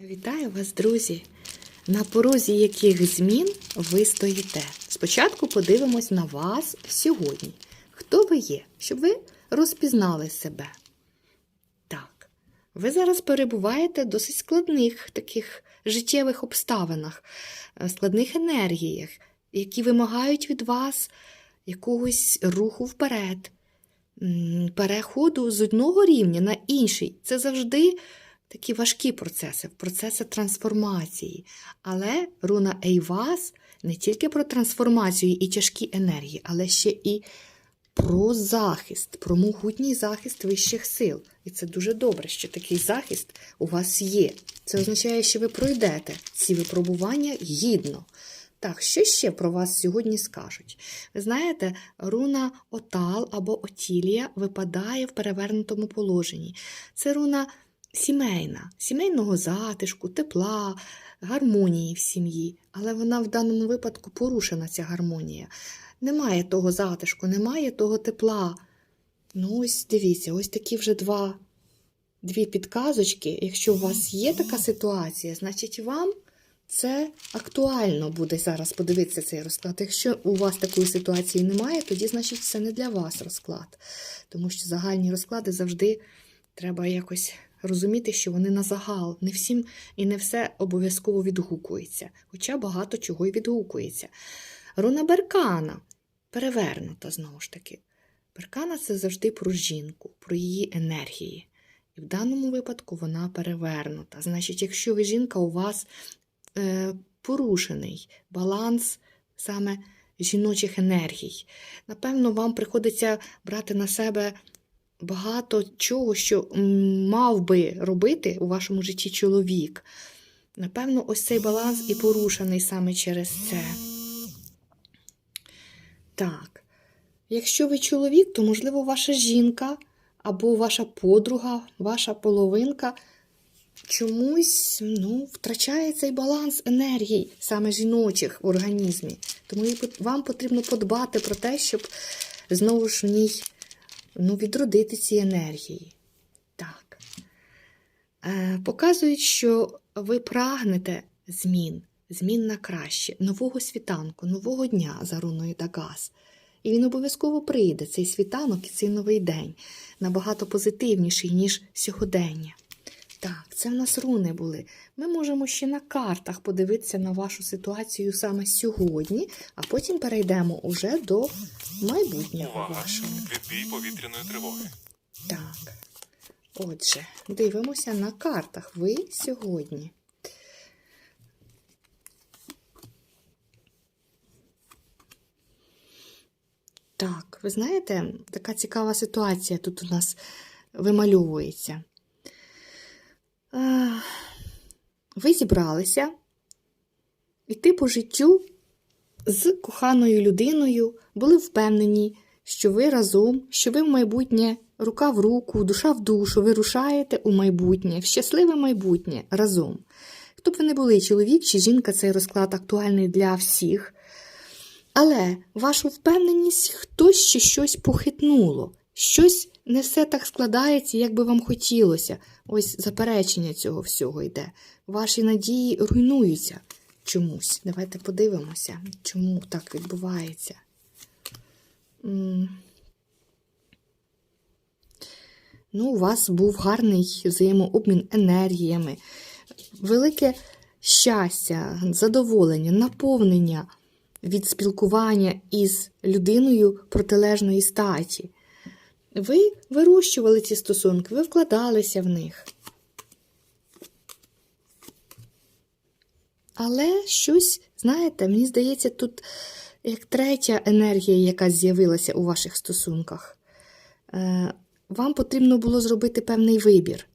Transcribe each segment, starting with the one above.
Вітаю вас, друзі! На порозі яких змін ви стоїте? Спочатку подивимось на вас сьогодні. Хто ви є, щоб ви розпізнали себе? Так, ви зараз перебуваєте в досить складних таких життєвих обставинах, е, складних енергіях, які вимагають від вас якогось руху вперед, переходу з одного рівня на інший. Це завжди такі важкі процеси, процеси трансформації. Але руна Ейвас не тільки про трансформацію і тяжкі енергії, але ще і про захист, про могутній захист вищих сил. І це дуже добре, що такий захист у вас є. Це означає, що ви пройдете ці випробування гідно. Так, що ще про вас сьогодні скажуть? Ви знаєте, руна Отал або Отілія випадає в перевернутому положенні. Це руна сімейна, сімейного затишку, тепла, гармонії в сім'ї. Але вона в даному випадку порушена, ця гармонія. Немає того затишку, немає того тепла. Ну, ось дивіться, ось такі вже два, дві підказочки. Якщо у вас є така ситуація, значить вам це актуально буде зараз подивитися цей розклад. Якщо у вас такої ситуації немає, тоді, значить, це не для вас розклад. Тому що загальні розклади завжди треба якось розуміти, що вони на загал. Не всім і не все обов'язково відгукується, хоча багато чого й відгукується. Руна Беркана перевернута знову ж таки. Беркана це завжди про жінку, про її енергії. І в даному випадку вона перевернута. Значить, якщо ви жінка, у вас е, порушений баланс саме жіночих енергій, напевно, вам приходиться брати на себе багато чого, що мав би робити у вашому житті чоловік. Напевно, ось цей баланс і порушений саме через це. Так. Якщо ви чоловік, то, можливо, ваша жінка або ваша подруга, ваша половинка чомусь ну, втрачає цей баланс енергій, саме жіночих в організмі. Тому вам потрібно подбати про те, щоб знову ж в ній ну, відродити ці енергії. Так. Е, показують, що ви прагнете змін, змін на краще, нового світанку, нового дня за руною Дагас. І він обов'язково прийде, цей світанок і цей новий день, набагато позитивніший, ніж сьогодення. Так, це в нас руни були. Ми можемо ще на картах подивитися на вашу ситуацію саме сьогодні, а потім перейдемо уже до майбутнього Увага! вашого. Відбій повітряної тривоги. Так. Отже, дивимося на картах. Ви сьогодні. Так, ви знаєте, така цікава ситуація тут у нас вимальовується. Ви зібралися йти по життю з коханою людиною, були впевнені, що ви разом, що ви в майбутнє рука в руку, душа в душу, ви рушаєте у майбутнє, в щасливе майбутнє разом. Хто б ви не були, чоловік чи жінка, цей розклад актуальний для всіх. Але вашу впевненість хтось ще щось похитнуло, щось не все так складається, як би вам хотілося. Ось заперечення цього всього йде. Ваші надії руйнуються чомусь. Давайте подивимося, чому так відбувається. Ну, у вас був гарний взаємообмін енергіями, велике щастя, задоволення, наповнення від спілкування із людиною протилежної статі. Ви вирощували ці стосунки, ви вкладалися в них. Але щось, знаєте, мені здається, тут як третя енергія, яка з'явилася у ваших стосунках. Е, Вам потрібно було зробити певний вибір.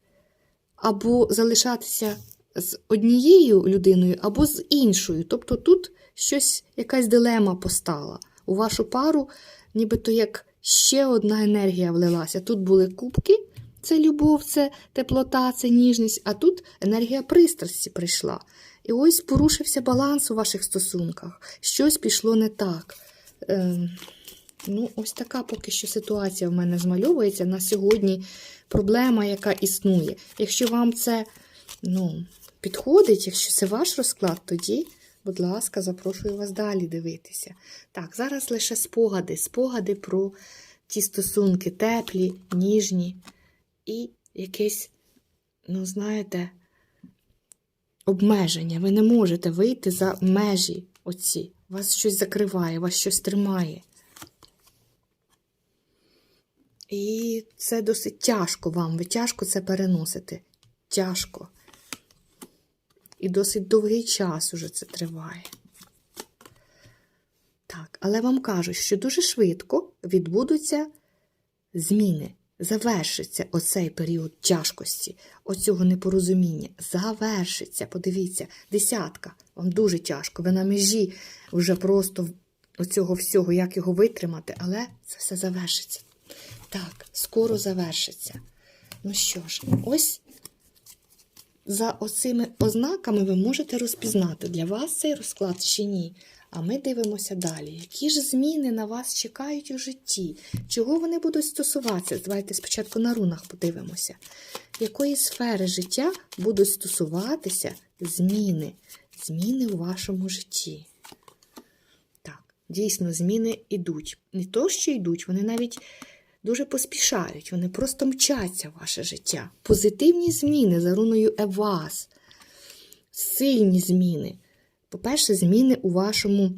Або залишатися з однією людиною, або з іншою. Тобто тут щось, якась дилема постала. У вашу пару, нібито як ще одна енергія влилася. Тут були кубки, це любов, це теплота, це ніжність, а тут енергія пристрасті прийшла. І ось порушився баланс у ваших стосунках. Щось пішло не так. Ем, ну, ось така поки що ситуація в мене змальовується на сьогодні. Проблема, яка існує. Якщо вам це ну, підходить, якщо це ваш розклад, тоді, будь ласка, запрошую вас далі дивитися. Так, зараз лише спогади, спогади про ті стосунки теплі, ніжні і якесь, ну, знаєте, обмеження. Ви не можете вийти за межі оці. Вас щось закриває, вас щось тримає. І це досить тяжко вам. Ви тяжко це переносите. Тяжко. І досить довгий час уже це триває. Так, але вам кажуть, що дуже швидко відбудуться зміни. Завершиться оцей період тяжкості, оцього непорозуміння. Завершиться. Подивіться, десятка. Вам дуже тяжко. Ви на межі вже просто оцього всього, як його витримати, але це все завершиться. Так, скоро завершиться. Ну що ж, ось за оцими ознаками ви можете розпізнати, для вас цей розклад чи ні. А ми дивимося далі. Які ж зміни на вас чекають у житті? Чого вони будуть стосуватися? Давайте спочатку на рунах подивимося. Якої сфери життя будуть стосуватися зміни? Зміни у вашому житті. Так, дійсно, зміни йдуть. Не то, що йдуть, вони навіть дуже поспішають, вони просто мчаться в ваше життя. Позитивні зміни за руною Евас. Сильні зміни. По-перше, зміни у вашому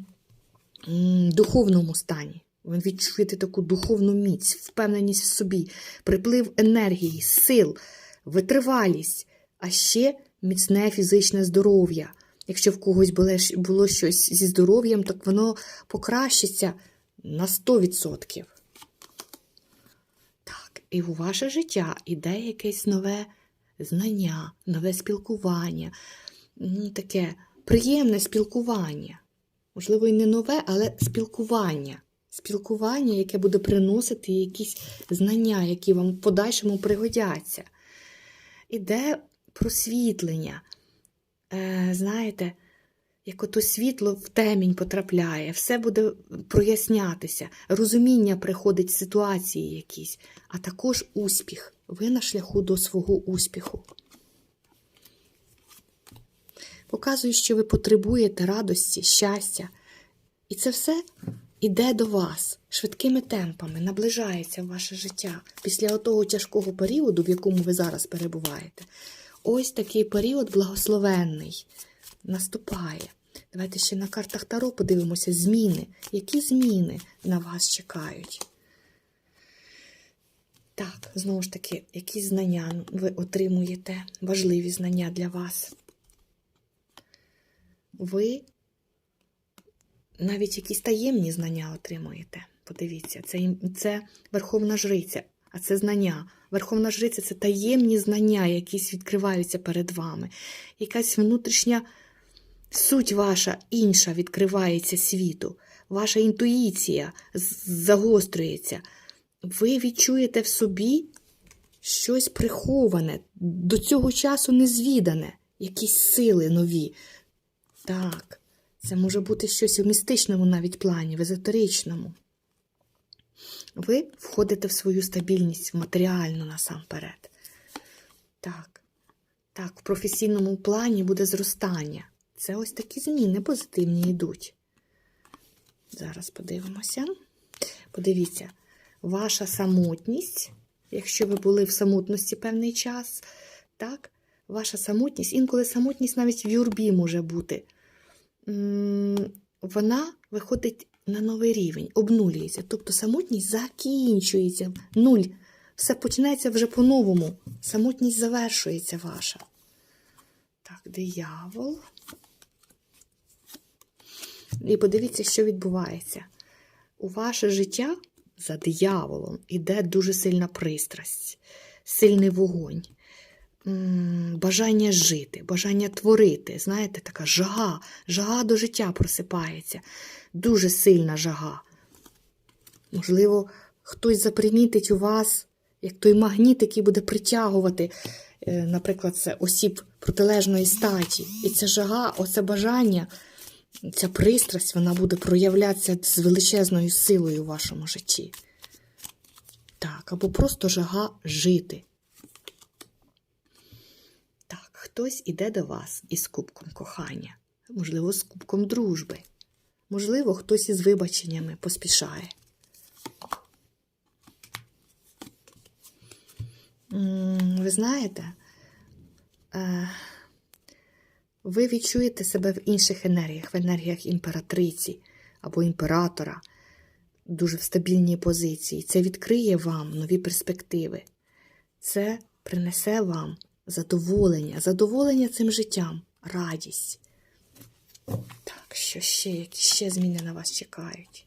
духовному стані. Ви відчуєте таку духовну міць, впевненість в собі, приплив енергії, сил, витривалість, а ще міцне фізичне здоров'я. Якщо в когось було, щось зі здоров'ям, так воно покращиться на 100%. І у ваше життя іде якесь нове знання, нове спілкування, таке приємне спілкування. Можливо, і не нове, але спілкування. Спілкування, яке буде приносити якісь знання, які вам в подальшому пригодяться. Іде просвітлення. Е, знаєте, як ото світло в темінь потрапляє, все буде прояснятися, розуміння приходить ситуації якісь, а також успіх. Ви на шляху до свого успіху. Показує, що ви потребуєте радості, щастя. І це все іде до вас швидкими темпами, наближається в ваше життя після того тяжкого періоду, в якому ви зараз перебуваєте. Ось такий період благословенний наступає. Давайте ще на картах Таро подивимося зміни. Які зміни на вас чекають? Так, знову ж таки, які знання ви отримуєте, важливі знання для вас. Ви навіть якісь таємні знання отримуєте. Подивіться, це, це Верховна Жриця, а це знання. Верховна Жриця це таємні знання, якісь відкриваються перед вами. Якась внутрішня суть ваша інша відкривається світу. Ваша інтуїція загострюється. Ви відчуєте в собі щось приховане, до цього часу незвідане, якісь сили нові. Так, це може бути щось у містичному навіть плані, в езотеричному. Ви входите в свою стабільність матеріальну насамперед. Так, так, в професійному плані буде зростання. Це ось такі зміни позитивні йдуть. Зараз подивимося. Подивіться, ваша самотність, якщо ви були в самотності певний час, так, ваша самотність, інколи самотність навіть в юрбі може бути. Вона виходить на новий рівень, обнулюється. Тобто самотність закінчується. Нуль. Все починається вже по-новому. Самотність завершується ваша. Так, диявол. І подивіться, що відбувається. У ваше життя за дияволом іде дуже сильна пристрасть, сильний вогонь, бажання жити, бажання творити. Знаєте, така жага, жага до життя просипається. Дуже сильна жага. Можливо, хтось запримітить у вас, як той магніт, який буде притягувати, е, наприклад, це осіб протилежної статі. І ця жага, оце бажання, ця пристрасть, вона буде проявлятися з величезною силою у вашому житті. Так, або просто жага жити. Так, хтось іде до вас із кубком кохання, можливо, з кубком дружби. Можливо, хтось із вибаченнями поспішає. Ви знаєте, е, ви відчуєте себе в інших енергіях, в енергіях імператриці або імператора, дуже в стабільній позиції. Це відкриє вам нові перспективи. Це принесе вам задоволення, задоволення цим життям, радість. Так, що ще, які ще зміни на вас чекають?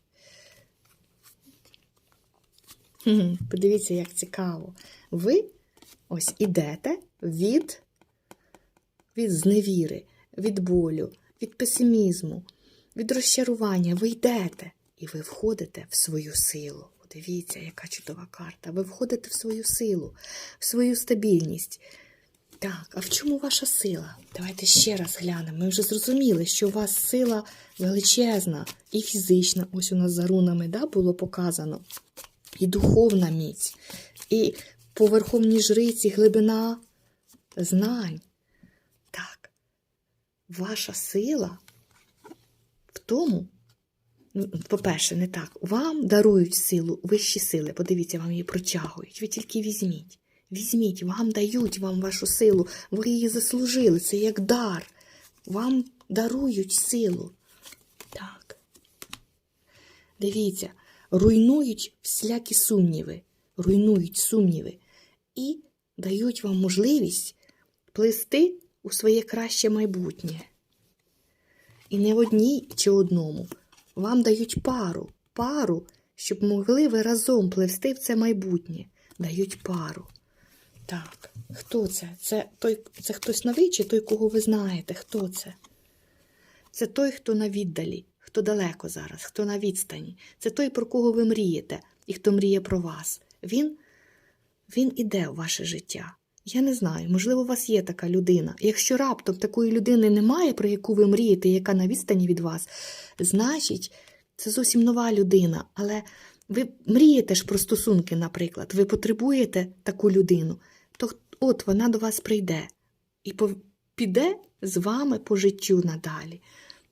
Подивіться, як цікаво. Ви ось ідете від, від зневіри, від болю, від песимізму, від розчарування. Ви йдете і ви входите в свою силу. Дивіться, яка чудова карта. Ви входите в свою силу, в свою стабільність. Так, а в чому ваша сила? Давайте ще раз глянемо. Ми вже зрозуміли, що у вас сила величезна і фізична. Ось у нас за рунами да, було показано. І духовна міць, і по верховній жриці глибина знань. Ваша сила в тому, ну, по-перше, не так. Вам дарують силу, вищі сили. Подивіться, вам її протягують. Ви тільки візьміть. Візьміть, вам дають вам вашу силу. Ви її заслужили. Це як дар. Вам дарують силу. Так. Дивіться, руйнують всілякі сумніви, руйнують сумніви і дають вам можливість плести у своє краще майбутнє. І не одній чи одному. Вам дають пару, пару, щоб могли ви разом пливсти в це майбутнє. Дають пару. Так, хто це? Це той, це хтось новий чи той, кого ви знаєте? Хто це? Це той, хто на віддалі, хто далеко зараз, хто на відстані. Це той, про кого ви мрієте, і хто мріє про вас. Він, він іде в ваше життя. Я не знаю, можливо, у вас є така людина. Якщо раптом такої людини немає, про яку ви мрієте, яка на відстані від вас, значить, це зовсім нова людина. Але ви мрієте ж про стосунки, наприклад, ви потребуєте таку людину, то от вона до вас прийде і піде з вами по життю надалі.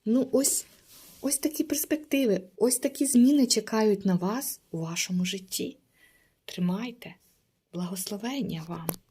Ну, ось, ось такі перспективи, ось такі зміни чекають на вас у вашому житті. Тримайте, благословення вам!